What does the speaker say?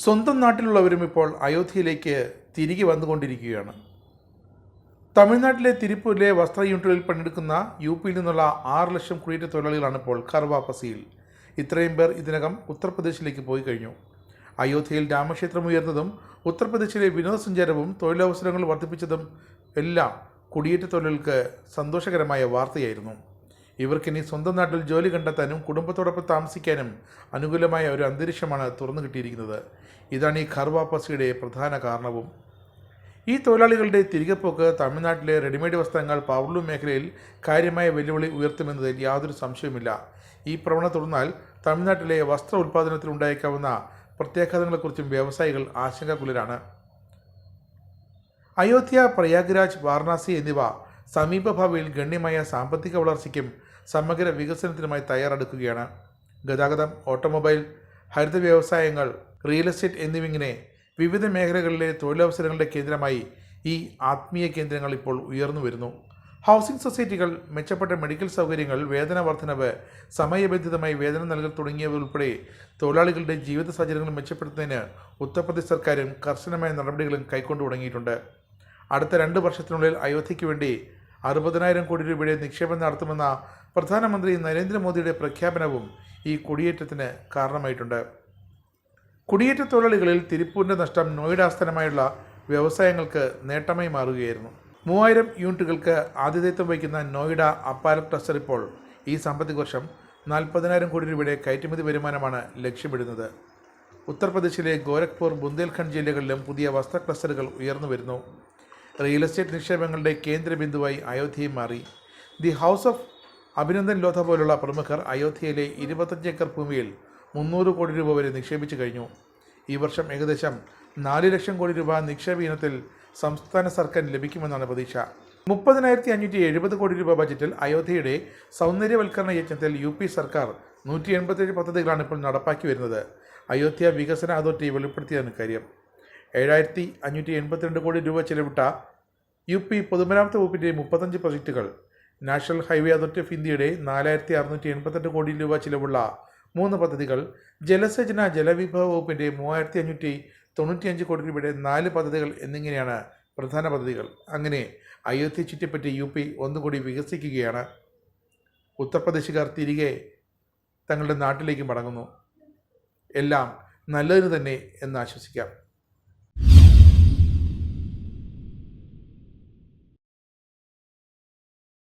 സ്വന്തം നാട്ടിലുള്ളവരും ഇപ്പോൾ അയോധ്യയിലേക്ക് തിരികെ വന്നുകൊണ്ടിരിക്കുകയാണ്. തമിഴ്നാട്ടിലെ തിരുപ്പൂരിലെ വസ്ത്ര യൂണിറ്റുകളിൽ പണിയെടുക്കുന്ന യു പിയിൽ നിന്നുള്ള ആറ് ലക്ഷം കുടിയേറ്റ തൊഴിലാളികളാണ് ഇപ്പോൾ കർവാപ്പസിയിൽ ഇത്രയും പേർ ഇതിനകം ഉത്തർപ്രദേശിലേക്ക് പോയി കഴിഞ്ഞു. അയോധ്യയിൽ രാമക്ഷേത്രം ഉയർന്നതും ഉത്തർപ്രദേശിലെ വിനോദസഞ്ചാരവും തൊഴിലവസരങ്ങൾ വർദ്ധിപ്പിച്ചതും എല്ലാം കുടിയേറ്റ തൊഴിലുകൾക്ക് സന്തോഷകരമായ വാർത്തയായിരുന്നു. ഇവർക്കിനി സ്വന്തം നാട്ടിൽ ജോലി കണ്ടെത്താനും കുടുംബത്തോടൊപ്പം താമസിക്കാനും അനുകൂലമായ ഒരു അന്തരീക്ഷമാണ് തുറന്നു കിട്ടിയിരിക്കുന്നത്. ഇതാണ് ഈ ഖർവാപ്പസിയുടെ പ്രധാന കാരണവും. ഈ തൊഴിലാളികളുടെ തിരികെ പോക്ക് തമിഴ്നാട്ടിലെ റെഡിമെയ്ഡ് വസ്ത്രങ്ങൾ പവർലൂം മേഖലയിൽ കാര്യമായ വെല്ലുവിളി ഉയർത്തുമെന്നതിൽ യാതൊരു സംശയവുമില്ല. ഈ പ്രവണത തുടർന്നാൽ തമിഴ്നാട്ടിലെ വസ്ത്ര ഉൽപ്പാദനത്തിൽ ഉണ്ടായേക്കാവുന്ന പ്രത്യാഘാതങ്ങളെക്കുറിച്ചും വ്യവസായികൾ ആശങ്കാകുലരാണ്. അയോധ്യ പ്രയാഗ്രാജ് വാരണാസി എന്നിവ സമീപഭാവിയിൽ ഗണ്യമായ സാമ്പത്തിക വളർച്ചയ്ക്കും സമഗ്ര വികസനത്തിനുമായി തയ്യാറെടുക്കുകയാണ്. ഗതാഗതം ഓട്ടോമൊബൈൽ ഹരിത വ്യവസായങ്ങൾ റിയൽ എസ്റ്റേറ്റ് എന്നിവിങ്ങനെ വിവിധ മേഖലകളിലെ തൊഴിലവസരങ്ങളുടെ കേന്ദ്രമായി ഈ ആത്മീയ കേന്ദ്രങ്ങൾ ഇപ്പോൾ ഉയർന്നു വരുന്നു. ഹൗസിംഗ് സൊസൈറ്റികൾ മെച്ചപ്പെട്ട മെഡിക്കൽ സൗകര്യങ്ങൾ വേതന വർധനവ് സമയബന്ധിതമായി വേതനം നൽകൽ തുടങ്ങിയവ ഉൾപ്പെടെ തൊഴിലാളികളുടെ ജീവിത സാഹചര്യങ്ങൾ മെച്ചപ്പെടുത്തുന്നതിന് ഉത്തർപ്രദേശ് സർക്കാരും കർശനമായ നടപടികളും കൈക്കൊണ്ടു തുടങ്ങിയിട്ടുണ്ട്. അടുത്ത രണ്ട് വർഷത്തിനുള്ളിൽ അയോധ്യയ്ക്ക് വേണ്ടി അറുപതിനായിരം കോടി രൂപയുടെ നിക്ഷേപം നടത്തുമെന്ന പ്രധാനമന്ത്രി നരേന്ദ്രമോദിയുടെ പ്രഖ്യാപനവും ഈ കുടിയേറ്റത്തിന് കാരണമായിട്ടുണ്ട്. കുടിയേറ്റ തൊഴിലാളികളിൽ തിരുപ്പൂരിന്റെ നഷ്ടം നോയിഡ ആസ്ഥാനമായുള്ള വ്യവസായങ്ങൾക്ക് നേട്ടമായി മാറുകയായിരുന്നു. മൂവായിരം യൂണിറ്റുകൾക്ക് ആതിഥേയത്വം വഹിക്കുന്ന നോയിഡ അപ്പാലം ട്രസ്റ്റർ ഇപ്പോൾ ഈ സാമ്പത്തിക വർഷം നാൽപ്പതിനായിരം കോടി രൂപയുടെ കയറ്റുമതി വരുമാനമാണ് ലക്ഷ്യമിടുന്നത്. ഉത്തർപ്രദേശിലെ ഗോരഖ്പൂർ ബുന്ദേൽഖണ്ഡ് ജില്ലകളിലും പുതിയ വസ്ത്ര ക്ലസ്റ്ററുകൾ ഉയർന്നു വരുന്നു. റിയൽ എസ്റ്റേറ്റ് നിക്ഷേപങ്ങളുടെ കേന്ദ്ര ബിന്ദുവായി അയോധ്യയും മാറി. The house of Abhinandan Lodha പോലുള്ള പ്രമുഖർ അയോധ്യയിലെ ഇരുപത്തഞ്ച് ഏക്കർ ഭൂമിയിൽ മുന്നൂറ് കോടി രൂപ വരെ നിക്ഷേപിച്ചു കഴിഞ്ഞു. ഈ വർഷം ഏകദേശം നാല് ലക്ഷം കോടി രൂപ നിക്ഷേപ ഇനത്തിൽ സംസ്ഥാന സർക്കാർ ലഭിക്കുമെന്നാണ് പ്രതീക്ഷ. മുപ്പതിനായിരത്തി അഞ്ഞൂറ്റി എഴുപത് കോടി രൂപ ബജറ്റിൽ അയോധ്യയുടെ സൗന്ദര്യവൽക്കരണ യജ്ഞത്തിൽ യു പി സർക്കാർ നൂറ്റി എൺപത്തേഴ് പദ്ധതികളാണ് ഇപ്പോൾ നടപ്പാക്കി വരുന്നത്. അയോധ്യ വികസന അതോറിറ്റി വെളിപ്പെടുത്തിയാണ് കാര്യം. ഏഴായിരത്തി അഞ്ഞൂറ്റി എൺപത്തിരണ്ട് കോടി രൂപ ചെലവിട്ട യു പി പൊതുമരാമത്ത് വകുപ്പിന്റെ മുപ്പത്തഞ്ച് പ്രൊജക്റ്റുകൾ നാഷണൽ ഹൈവേ അതോറിറ്റി ഓഫ് ഇന്ത്യയുടെ നാലായിരത്തി അറുന്നൂറ്റി എൺപത്തെട്ട് കോടി രൂപ ചിലവുള്ള മൂന്ന് പദ്ധതികൾ ജലസേചന ജലവിഭവ വകുപ്പിന്റെ മൂവായിരത്തി അഞ്ഞൂറ്റി തൊണ്ണൂറ്റിയഞ്ച് കോടി രൂപയുടെ നാല് പദ്ധതികൾ എന്നിങ്ങനെയാണ് പ്രധാന പദ്ധതികൾ. അങ്ങനെ അയോധ്യ ചുറ്റിപ്പറ്റി യു പി ഒന്നുകൂടി വികസിക്കുകയാണ്. ഉത്തർപ്രദേശുകാർ തിരികെ തങ്ങളുടെ നാട്ടിലേക്ക് മടങ്ങുന്നു. എല്ലാം നല്ലതിന് തന്നെ എന്ന് ആശ്വസിക്കാം.